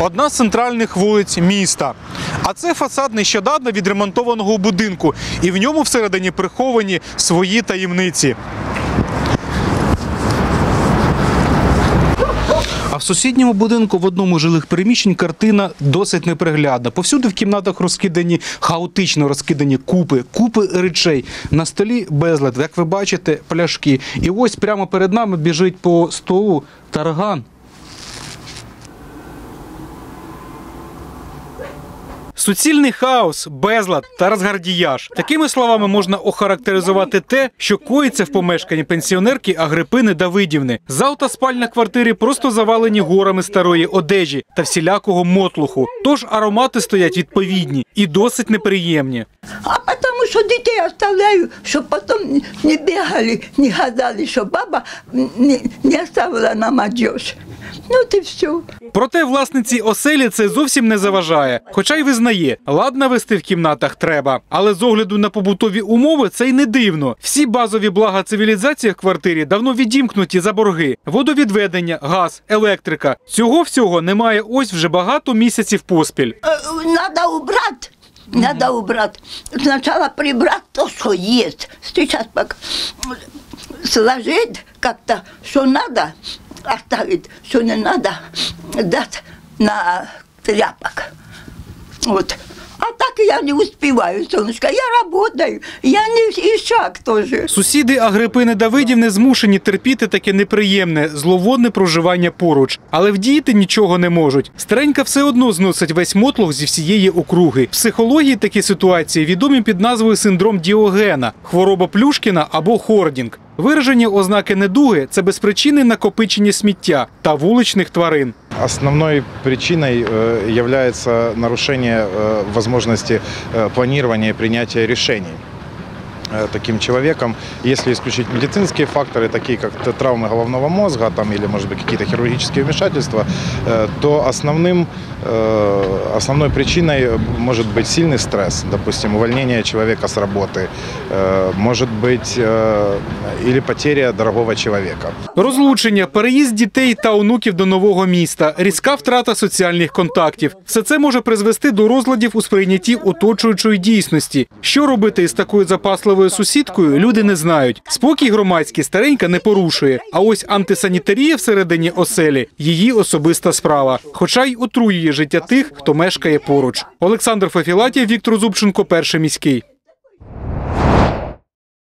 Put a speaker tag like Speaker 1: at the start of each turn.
Speaker 1: Одна з центральних вулиць міста. А це фасад нещодавно відремонтованого будинку, і в ньому всередині приховані свої таємниці. В сусідньому будинку в одному з жилих приміщень картина досить неприглядна. Повсюди в кімнатах розкидані хаотично розкидані купи, купи речей. На столі безлад, як ви бачите, пляшки. І ось прямо перед нами біжить по столу тарган. Суцільний хаос, безлад та розгардіяж. Такими словами можна охарактеризувати те, що коїться в помешканні пенсіонерки Агрипини Давидівни. Зал та спальня квартири просто завалені горами старої одежі та всілякого мотлуху. Тож аромати стоять відповідні і досить неприємні.
Speaker 2: А потому что детей оставляю, чтобы потом не бегали, не гадали, что баба не, не оставила нам одежь. Ну, ты все.
Speaker 1: Проте власниці оселі це зовсім не заважає. Хоча й визнає, лад навести в кімнатах треба. Але з огляду на побутові умови це й не дивно. Всі базові блага цивілізації в квартирі давно відімкнуті за борги: водовідведення, газ, електрика. Цього всього немає ось вже багато місяців поспіль.
Speaker 2: Э, Надо убрать. Надо убрать. Сначала прибрать то, что есть. Сейчас пока сложить как-то, что надо, оставить, что не надо, дать на тряпок. Вот. А так я не успеваю, солнышко. Я работаю. Я не ишак тоже.
Speaker 1: Сусіди Агрипини Давидівни змушені терпіти таке неприємне, зловонне проживання поруч, але вдіяти нічого не можуть. Старенька все одно зносить весь мотлох зі всієї округи. Психології такі ситуації відомі під назвою синдром Діогена, хвороба Плюшкіна або хордінг. Виражені ознаки недуги це безпричинне накопичення сміття та вуличних тварин.
Speaker 3: Основной причиной э, является нарушение э, возможности э, планирования и принятия решений э, таким человеком. Если исключить медицинские факторы, такие как т- травмы головного мозга там, или, может быть, какие-то хирургические вмешательства, э, то основным, э, основной причиной может быть сильный стресс, допустим, увольнение человека с работы, э, может быть э, или потеря дорогого человека.
Speaker 1: Розлучення, переїзд дітей та онуків до нового міста, різка втрата соціальних контактів. Все це може призвести до розладів у сприйнятті оточуючої дійсності. Що робити із такою запасливою сусідкою, люди не знають. Спокій громадський старенька не порушує. А ось антисанітарія всередині оселі її особиста справа, хоча й отруює життя тих, хто мешкає поруч. Олександр Фефілатів, Віктор Зубченко, перший міський.